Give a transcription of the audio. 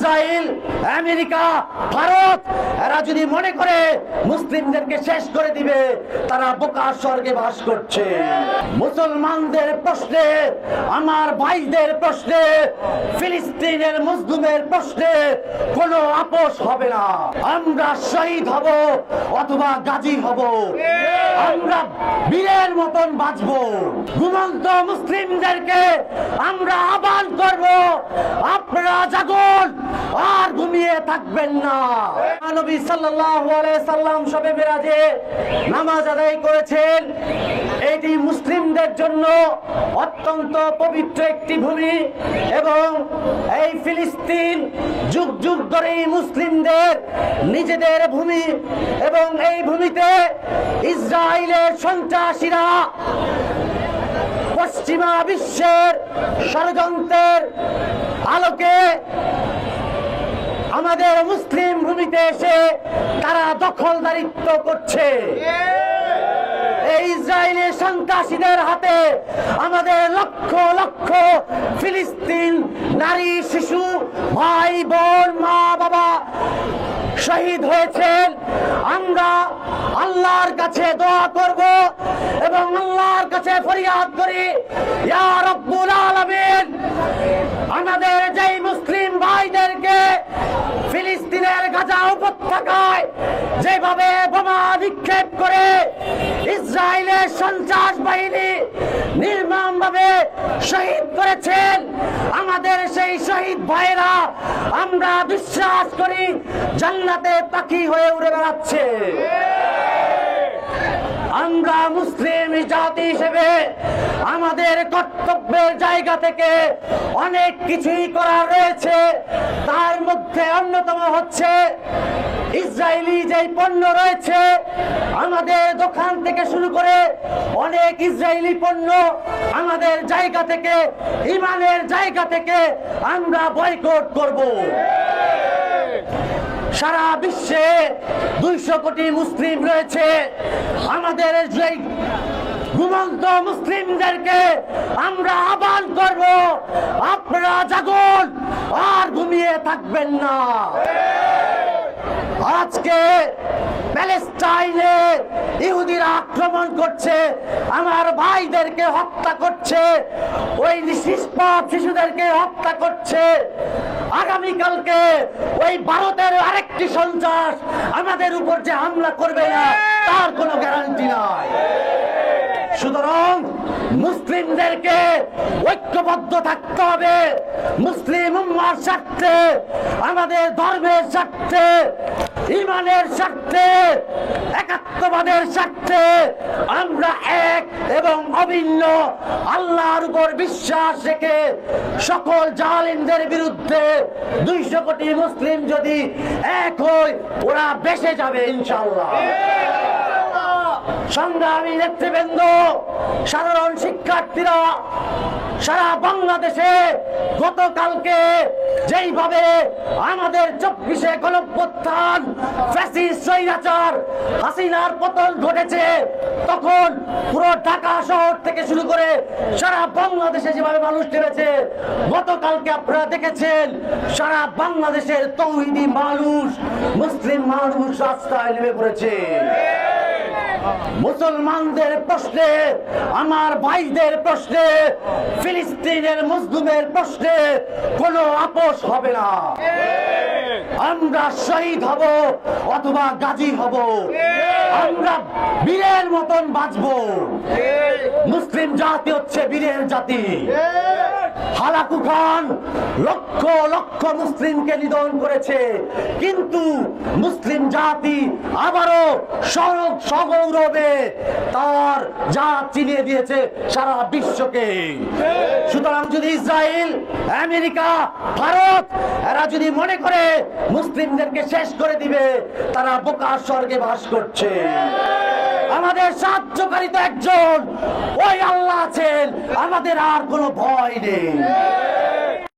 Israel America, Bharat, এরা যদি মনে করে মুসলিমদেরকে শেষ করে দিবে, তারা বোকা স্বর্গে বাস করছে। মুসলমানদের প্রশ্নে, আমার ভাইদের প্রশ্নে, ফিলিস্তিনের মুসলিমের প্রশ্নে কোনো আপোষ হবে না। আমরা শহীদ হব অথবা গাজী হব। আমরা বীরের মতন বাঁচবো। ঘুমন্ত মুসলিমদেরকে আমরা আহ্বান করব, আপনারা জাগুন। আর ঘুমিয়ে থাকবেন না। নবী সাল্লাম সবে মেরাজে নামাজ আদায় করেছেন। এটি মুসলিমদের জন্য অত্যন্ত পবিত্র একটি ভূমি এবং এই ফিলিস্তিন যুগ যুগ ধরেই মুসলিমদের নিজেদের ভূমি এবং এই ভূমিতে ইসরায়েলের সন্ত্রাসীরা পশ্চিমা বিশ্বের ষড়যন্ত্রের আলোকে আমাদের মুসলিম ভূমিতে এসে তারা দখলদারিত্ব করছে। ইসরায়েলের সন্ত্রাসীদের হাতে আমাদের লক্ষ লক্ষ ফিলিস্তিন নারী, শিশু, ভাই, বোন, মা, বাবা শহীদ হয়েছেন। আমরা আল্লাহর কাছে দোয়া করব এবং আল্লাহর কাছে ফরিয়াদ করি, ইয়া রব্বুল আলামিন, আমাদের যেই মুসলিম ভাইদেরকে ফিলিস্তিনের গাজা উপত্যকায় যেভাবে বোমা নিক্ষেপ করে ইসরায়েলের সন্ত্রাস বাহিনী নির্মম ভাবে শহীদ করেছেন, আমাদের সেই শহীদ ভাইরা আমরা বিশ্বাস করি জান্নাতে পাখি হয়ে উড়ে বেড়াচ্ছে। আমরা মুসলিম জাতি হিসেবে আমাদের কর্তব্যের জায়গা থেকে অনেক কিছুই করা রয়েছে। তার মধ্যে অন্যতম হচ্ছে ইসরায়েলি যেই পণ্য রয়েছে, আমাদের দোকান থেকে শুরু করে অনেক ইসরায়েলি পণ্য আমাদের জায়গা থেকে, ইমানের জায়গা থেকে আমরা বয়কট করব। সারা বিশ্বে দুইশো কোটি মুসলিম রয়েছে। আমাদের যেই ঘুমন্ত মুসলিমদেরকে আমরা আহ্বান করব, আপনারা জাগুন আর ঘুমিয়ে থাকবেন না। আজকে প্যালেস্টাইনে ইহুদিরা আক্রমণ করছে, আমার ভাইদেরকে হত্যা করছে, ওই নিষ্পাপ শিশুদেরকে হত্যা করছে। আগামীকালকে ওই ভারতের আরেকটি সন্ত্রাস আমাদের উপর যে হামলা করবে না, তার কোনো গ্যারান্টি নয় সুতরাং মুসলিমদেরকে ঐক্যবদ্ধ থাকতে হবে। মুসলিম উম্মার স্বার্থে, আমাদের ধর্মের স্বার্থে ইমানের স্বার্থে, একাত্মবাদের স্বার্থে আমরা এক এবং অভিন্ন আল্লাহর উপর বিশ্বাস রেখে সকল জালিমদের বিরুদ্ধে দুইশো কোটি মুসলিম যদি এক হয়, ওরা বেসে যাবে ইনশাল্লাহ সংগ্রামী নেতৃবৃন্দ শিক্ষার্থীরা, সারা বাংলাদেশে গতকালকে যেইভাবে আমাদের চব্বিশে গণপ্রত্থান স্বৈরাচার হাসিনার পতন ঘটেছে, তখন পুরো ঢাকা শহর থেকে শুরু করে সারা বাংলাদেশে যেভাবে মানুষ নেমেছে, গতকালকে আপনারা দেখেছেন, সারা বাংলাদেশের তৌহিদি মানুষ, মুসলিম মানুষ রাস্তায় নেমে পড়েছে। মুসলমানদের প্রশ্নে, আমার ভাইদের প্রশ্নে, ফিলিস্তিনের মুসলিমের প্রশ্নে কোনো আপোষ হবে না। আমরা শহীদ হব অথবা গাজী হব। আমরা বীরের মতন বাঁচবো। মুসলিম জাতি হচ্ছে বীরের জাতি। হালাকু খান লক্ষ লক্ষ মুসলিমকে নিধন করেছে। কিন্তু মুসলিম জাতি আবারও সড়ক সগৌরবে তার জাত চিনিয়ে দিয়েছে সারা বিশ্বকে। সুতরাং যদি ইসরায়েল আমেরিকা, ভারত, এরা যদি মনে করে মুসলিমদেরকে শেষ করে দিবে, তারা বোকা স্বর্গে বাস করছে। আমাদের সাহায্যকারী তো একজন। ওই আল্লাহ আছেন। আমাদের আর কোনো ভয় নেই।